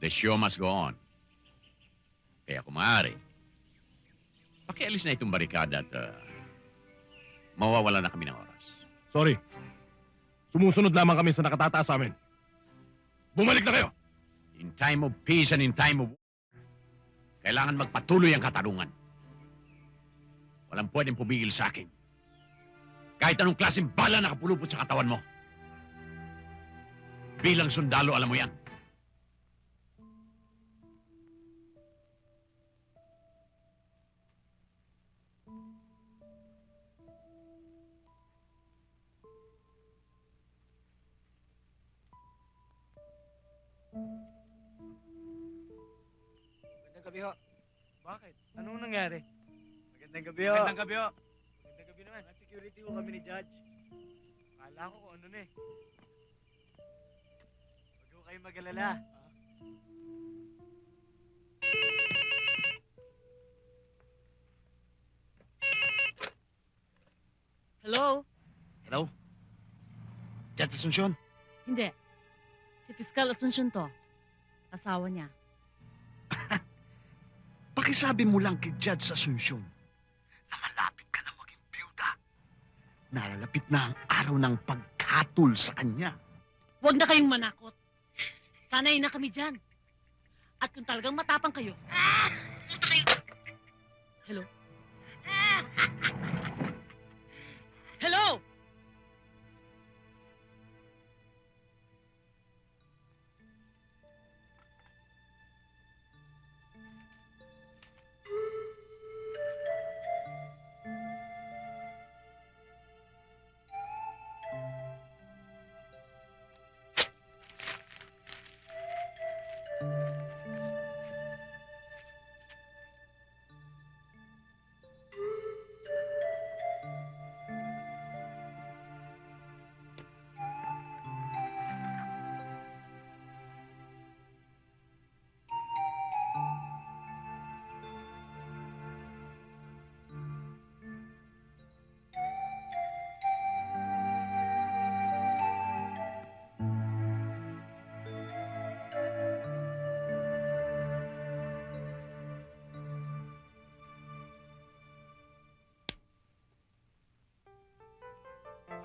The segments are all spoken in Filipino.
The show must go on. Kaya kung maaari, pakialis na itong barikada at ah, mawawala na kami ng oras. Sorry. Sumusunod lamang kami sa nakatataas sa amin. Bumalik na kayo! In time of peace and in time of war, kailangan magpatuloy ang katarungan. Walang pwedeng pumigil sa akin. Kahit anong klaseng bala nakapulupot sa katawan mo. Bilang sundalo, alam mo yan. Gabi ho. Bakit? Anong nangyari? Magandang gabi ho. Magandang gabi ho. Magandang gabi naman. Security ho kami ni Judge. Akala ko kung ano na eh. Huwag ho kayong mag-alala. Hello? Hello? Judge Asuncion? Hindi. Si Fiscal Asuncion to. Asawa niya. Pakisabi mo lang kay Judge Asuncion na malapit ka na maging byuda. Nalalapit na ang araw ng pagkatol sa kanya. Huwag na kayong manakot. Sanay na kami dyan. At kung talagang matapang kayo. Hello? Hello?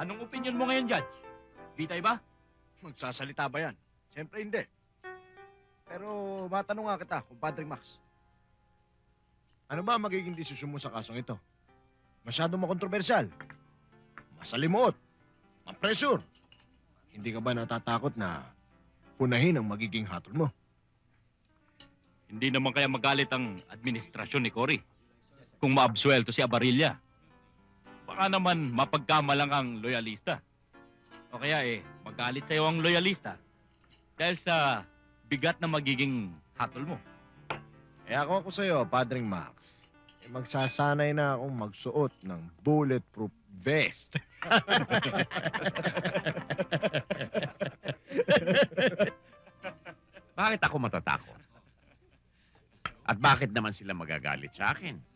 Anong opinion mo ngayon, Judge? Bitay ba? Magsasalita ba yan? Siyempre hindi. Pero matanong nga kita, kumpadre Max. Ano ba ang magiging desisyon mo sa kasong ito? Masyado makontrobersyal. Masalimuot. Mapressure. Hindi ka ba natatakot na punahin ang magiging hatol mo? Hindi naman kaya magalit ang administrasyon ni Cory kung maabsuelto si Abarilla. Baka naman mapagkamalang ang loyalista. O kaya eh, magalit sa'yo ang loyalista dahil sa bigat na magiging hatol mo. Eh ako ako sa'yo, Padring Max. Eh, magsasanay na akong magsuot ng bulletproof vest. Bakit ako matatakot? At bakit naman sila magagalit sa akin?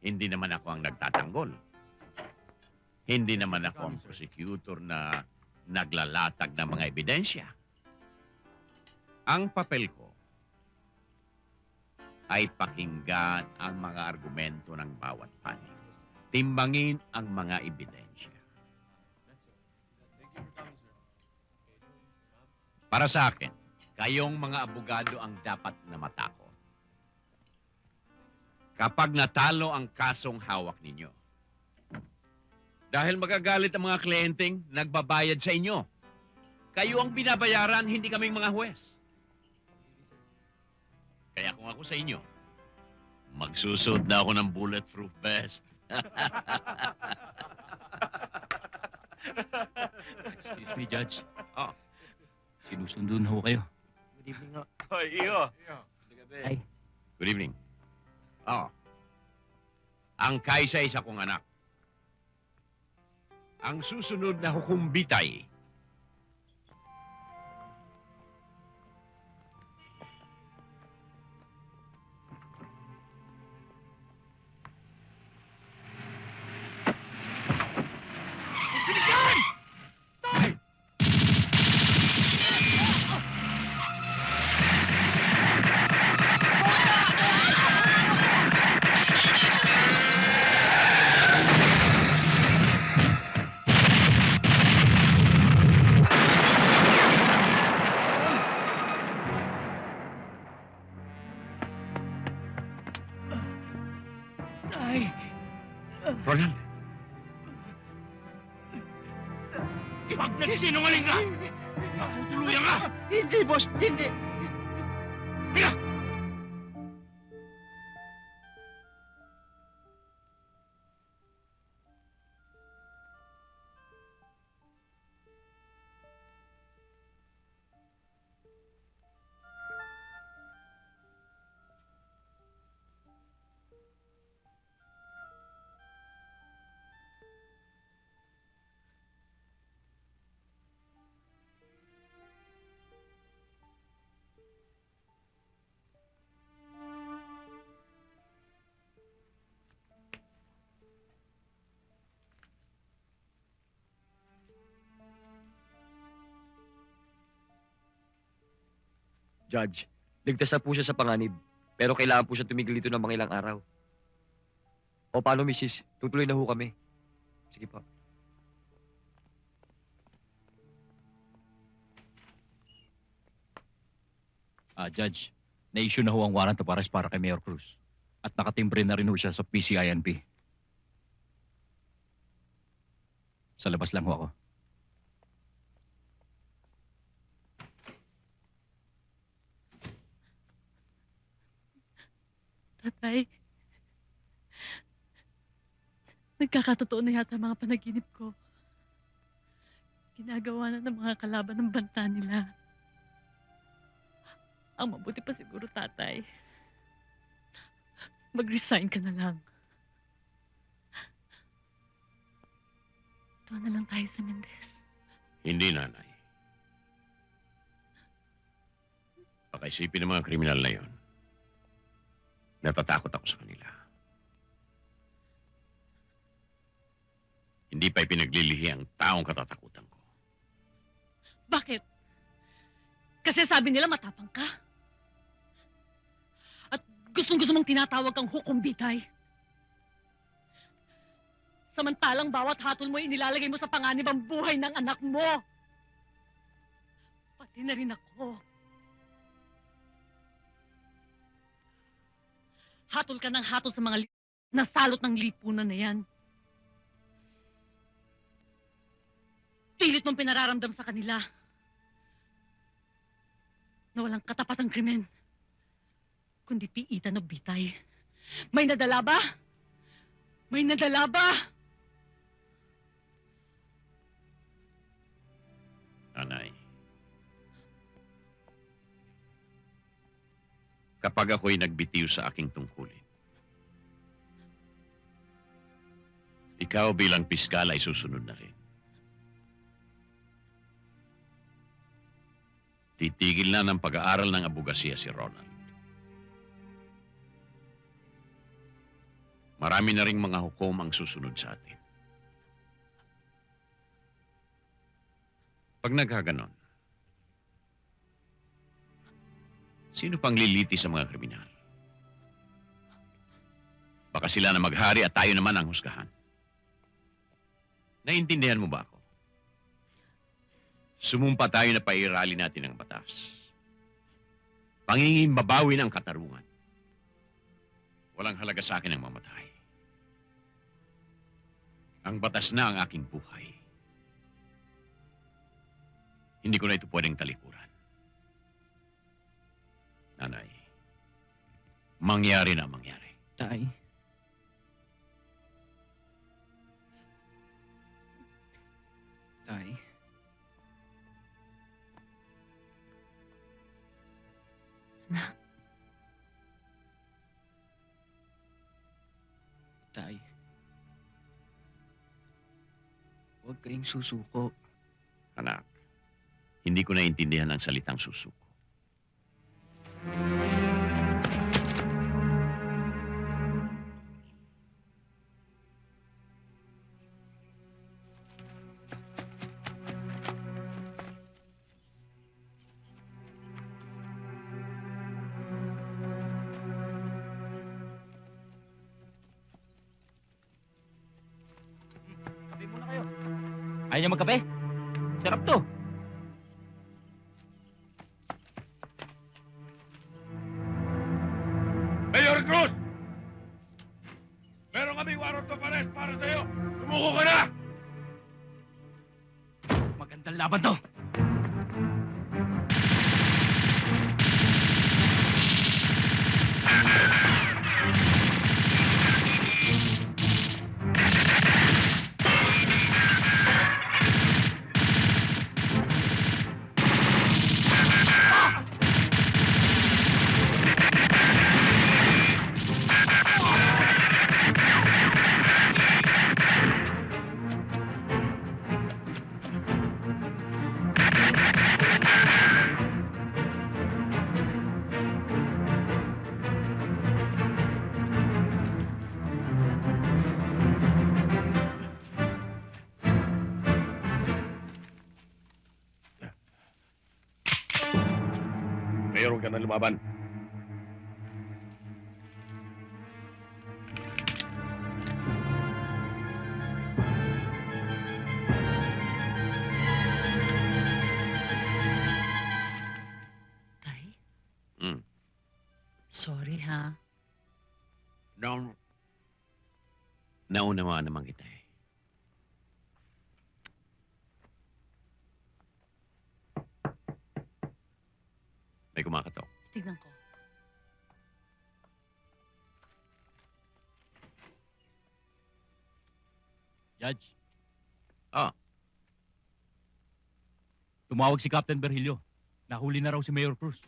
Hindi naman ako ang nagtatanggol. Hindi naman ako ang prosecutor na naglalatag ng mga ebidensya. Ang papel ko ay pakinggan ang mga argumento ng bawat panig. Timbangin ang mga ebidensya. Para sa akin, kayong mga abogado ang dapat na matakot. Kapag natalo ang kasong hawak ninyo. Dahil magagalit ang mga kliyenteng nagbabayad sa inyo. Kayo ang binabayaran, hindi kaming mga huwes. Kaya kung ako sa inyo, magsusot na ako ng bulletproof vest. Excuse me, Judge. Oh. Sinusundo na ho kayo. Good evening ho. Hoy, iyo. Good evening. Oh. Ang kaisa isa kong anak. Ang susunod na hukumbitay Ronald, Pag nagsinungaling ka, tutuluyan ka! hindi, boss, hindi. Judge, ligtas na po siya sa panganib. Pero kailangan po siya tumigil dito ng mga ilang araw. O paano, misis? Tutuloy na ho kami. Sige po. Ah, Judge, na-issue na ho ang warrant of arrest para kay Mayor Cruz. At nakatimbre na rin ho siya sa PCINP. Sa labas lang ho ako. Tatay, nagkakatotoo na yata mga panaginip ko. Ginagawa na ng mga kalaban ng banta nila. Ang mabuti pa siguro, tatay. Mag-resign ka na lang. Tuwa na lang tayo sa Mendez. Hindi, nanay. Pakaisipin ng mga kriminal na yon. Natatakot ako sa kanila. Hindi pa ipinaglilihi ang taong katatakutan ko. Bakit? Kasi sabi nila matapang ka. At gustong-gusto mong tinatawag kang hukom bitay. Samantalang bawat hatol mo inilalagay mo sa panganib ang buhay ng anak mo. Pati na rin ako. Hatol ka ng hatol sa mga nasalot ng lipunan na yan. Pilit mong pinararamdam sa kanila na walang katapatang krimen, kundi piitan o bitay. May nadala ba? May nadala ba? Nanay. Kapag ako'y nagbitiw sa aking tungkulin, ikaw bilang piskal ay susunod na rin. Titigil na ng pag-aaral ng abogasiya si Ronald. Marami na ring mga hukom ang susunod sa atin. Pag nagkaganon, sino pang liliti sa mga kriminal? Baka sila na maghari at tayo naman ang husgahan. Naiintindihan mo ba ako? Sumumpa tayo na pairali natin ang batas. Pangingin mabawi ng katarungan. Walang halaga sa akin ang mamatay. Ang batas na ang aking buhay. Hindi ko na ito pwedeng talikuran. Nanay, mangyari na mangyari. Tay. Tay. Anak. Tay. Huwag kayong susuko. Anak, hindi ko naiintindihan ang salitang susuko. Ayaw niya magkape? Sarap to. Sorry ha. No. Naunawaan naman kita eh. May kumakatok. Tignan ko. Judge. Ah. Tumawag si Captain Berhilio. Nahuli na raw si Mayor Cruz.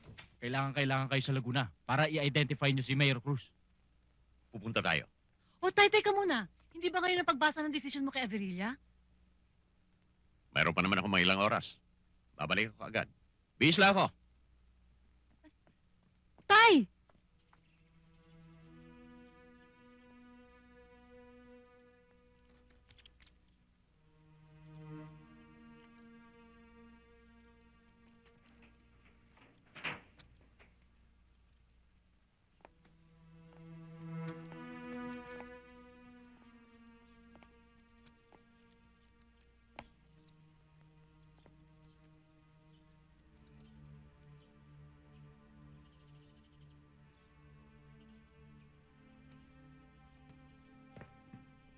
Kailangan kailangan kayo sa Laguna para i-identify niyo si Mayor Cruz. Pupunta tayo. O, tay, tay ka muna. Hindi ba ngayon ang pagbasa ng desisyon mo kay Averilla? Mayroon pa naman ako mga ilang oras. Babalik ako agad. Bihis lang ako. Tay!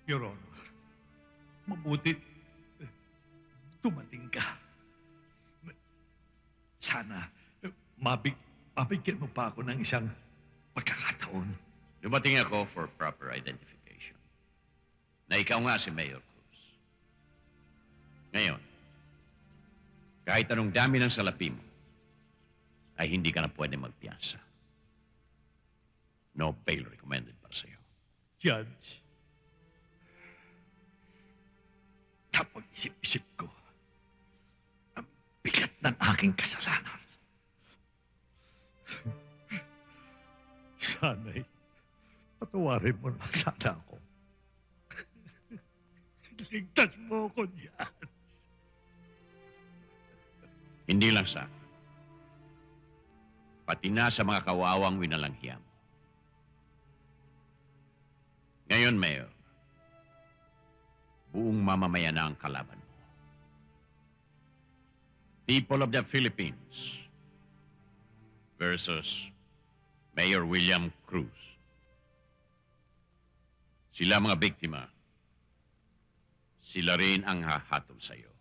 Your Honor, mabuti eh, dumating ka. Sana eh, mabig, mabigyan mo pa ako ng isang pagkakataon. Dumating ako for proper identification. Na ikaw nga si Mayor Cruz. Ngayon, kahit anong dami ng salapi mo, ay hindi ka na pwede magpiyansa. No bail recommended para sa'yo. Judge, napag-isip-isip ko, ang bigat ng aking kasalanan. Sana'y patawarin mo na sana ako. Ligtas mo ako diyan. Hindi lang sa akin. Pati na sa mga kawawang winalanghiya mo. Ngayon, Mayor, buong mamamayan na ang kalaban mo. People of the Philippines versus Mayor William Cruz. Sila mga biktima. Sila rin ang hahatol sa iyo.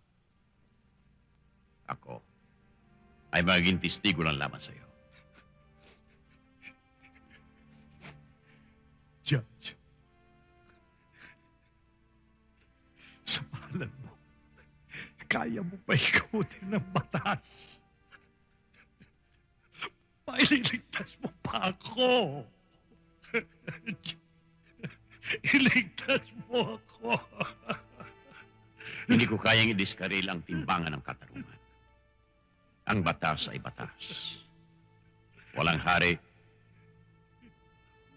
Ako ay magiging testigo lang lamang sa iyo. Judge, kaya mo pa ikutin ng batas. Paililigtas mo pa ako. Iligtas mo ako. Hindi ko kayang idiskaril ang timbangan ng katarungan. Ang batas ay batas. Walang hari,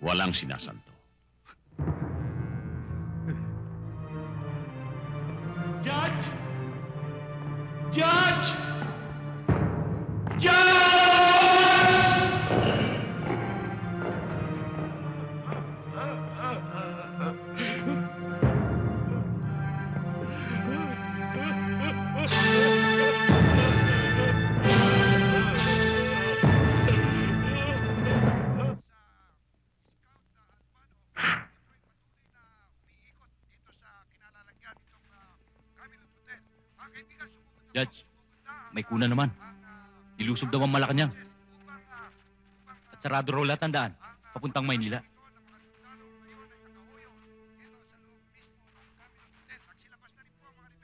walang sinasanto. Judge! Judge! Judge, may kuna naman. Ilusob daw ang Malacanang. At sarado raw lahat ang daan, papuntang Maynila.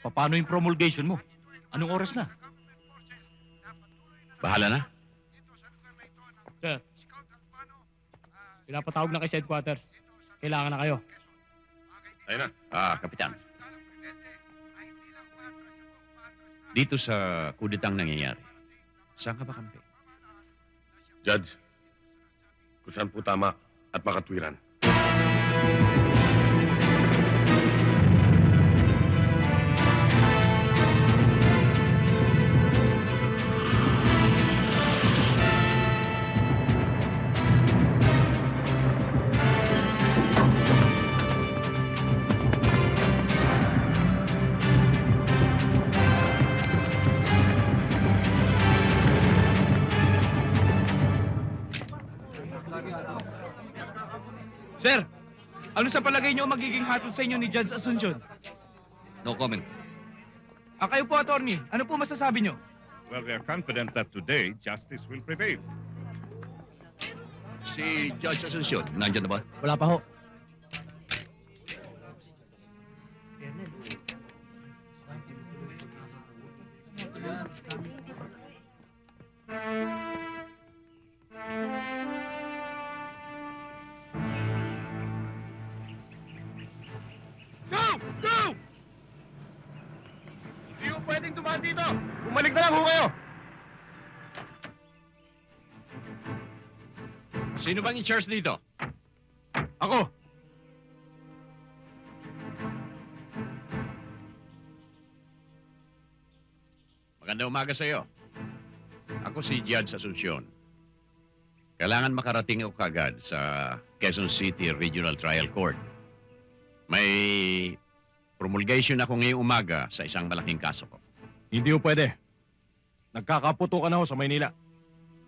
Paano yung promulgation mo? Anong oras na? Bahala na. Pinapatawag na kay sa headquarters. Kailangan na kayo. Ayun na. Ah, Kapitan. Dito sa kudetang nangyayari, saan ka ba kampi? Judge, kung saan po tama at makatwiran. Ano sa palagay niyo ang magiging hatol sa inyo ni Judge Asuncion? No comment. Ah, kayo po, attorney. Ano po masasabi niyo? Well, we are confident that today justice will prevail. Si Judge Asuncion, nandyan na ba? Wala pa ho. Sino bang in charge dito? Ako. Magandang umaga sa iyo. Ako si Judge Asuncion. Kailangan makarating ako kagad sa Quezon City Regional Trial Court. May promulgation ako ngayong umaga sa isang malaking kaso ko. Hindi ho pwede. Nagkakaputo ka na ho sa Maynila.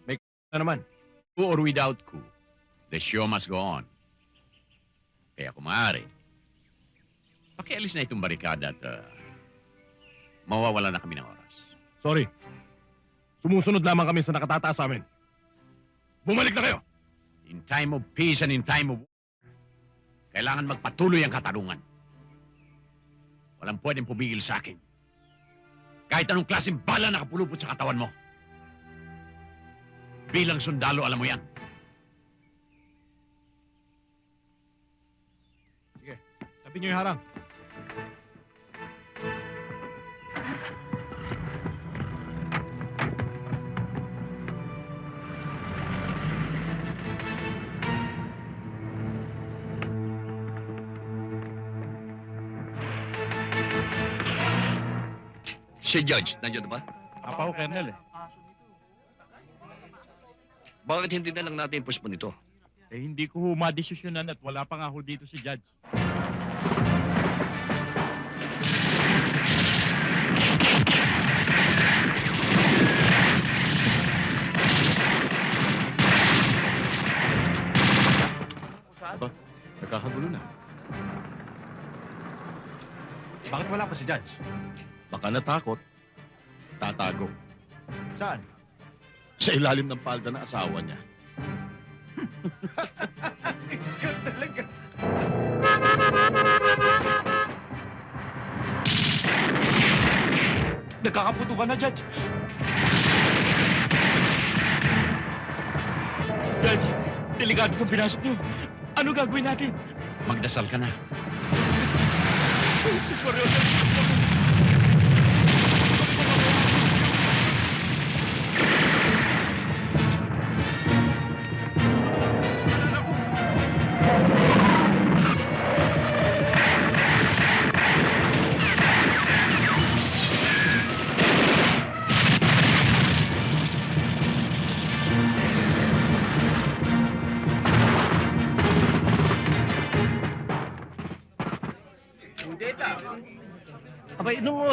May na naman. Coup or without coup, the show must go on. Kaya kung maaari, pakialis na itong barikada at uh, mawawala na kami ng oras. Sorry. Sumusunod lamang kami sa nakatataas sa amin. Bumalik na kayo! In time of peace and in time of war, kailangan magpatuloy ang katarungan. Walang pwedeng pumigil sa akin. Kahit anong klaseng bala nakapulupot sa katawan mo. Bilang sundalo, alam mo yan. Sabi niyo yung harang. Si Judge, nandyan na ba? Apa ko, Colonel eh. Bakit hindi na lang natin postpone ito? Eh, hindi ko ho madesisyonan at wala pa nga ho dito si Judge. Nagkakagulo na. Bakit wala pa si Judge? Baka natakot. Tatago. Saan? Sa ilalim ng palda ng asawa niya. Ikaw talaga. Nagkakaputo ka na, Judge. Judge, delikado itong pinasok niyo. Ano gagawin natin? Magdasal ka na. Jesus Maria, Judge.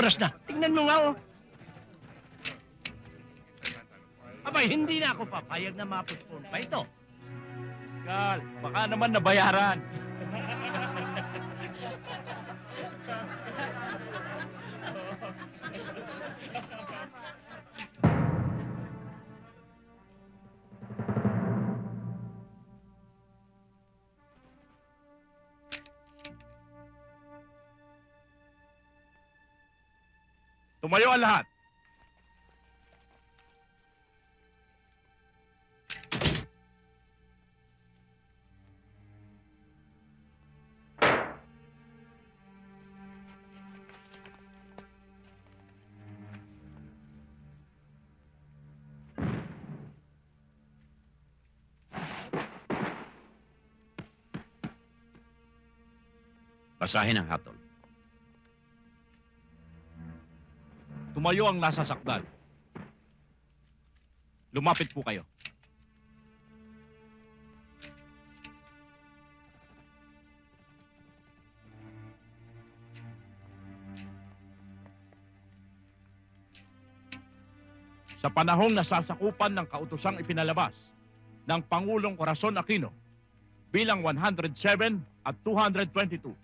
Oras na. Tingnan mo nga, oh. Abay, hindi na ako papayag na mapuspon pa ito. Pascal, baka naman nabayaran. Tumayo ang lahat. Basahin ang hatol. Tumayo ang nasa sakdal. Lumapit po kayo. Sa panahong nasasakupan ng kautosang ipinalabas ng Pangulong Corazon Aquino bilang 107 at 222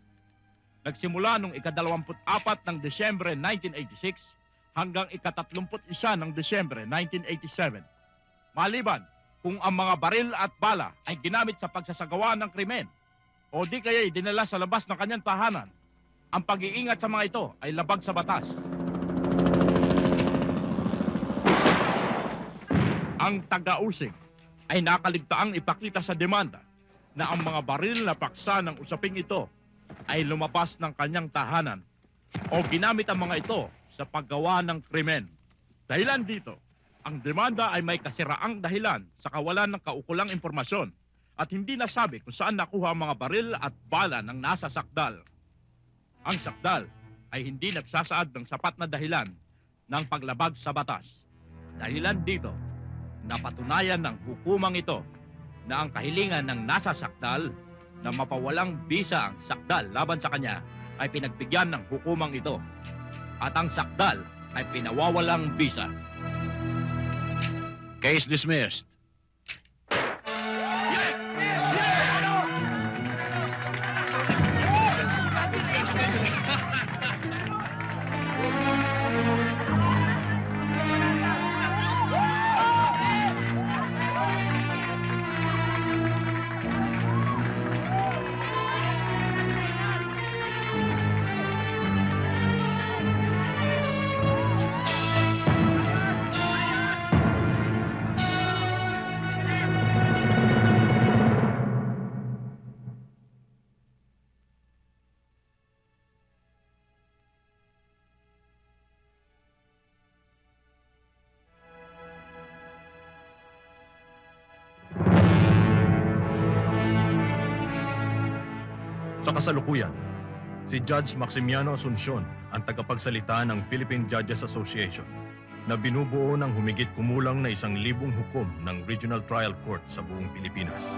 nagsimula noong ikadalawamput-apat ng Desyembre 1986 hanggang ikatatlumput isa ng Desyembre 1987. Maliban kung ang mga baril at bala ay ginamit sa pagsasagawa ng krimen o di kaya'y dinala sa labas ng kanyang tahanan, ang pag-iingat sa mga ito ay labag sa batas. Ang taga-usig ay nakaligtaang ipakita sa demanda na ang mga baril na paksa ng usaping ito ay lumabas ng kanyang tahanan o ginamit ang mga ito sa paggawa ng krimen. Dahilan dito, ang demanda ay may kasiraang dahilan sa kawalan ng kaukulang impormasyon at hindi nasabi kung saan nakuha ang mga baril at bala ng nasa sakdal. Ang sakdal ay hindi nagsasaad ng sapat na dahilan ng paglabag sa batas. Dahilan dito, napatunayan ng hukumang ito na ang kahilingan ng nasa sakdal na mapawalang bisa ang sakdal laban sa kanya ay pinagbigyan ng hukumang ito. At ang sakdal ay pinawawalang bisa. Case dismissed. Sa kasalukuyan, si Judge Maximiano Asuncion ang tagapagsalita ng Philippine Judges Association na binubuo ng humigit kumulang na isang libong hukom ng Regional Trial Court sa buong Pilipinas.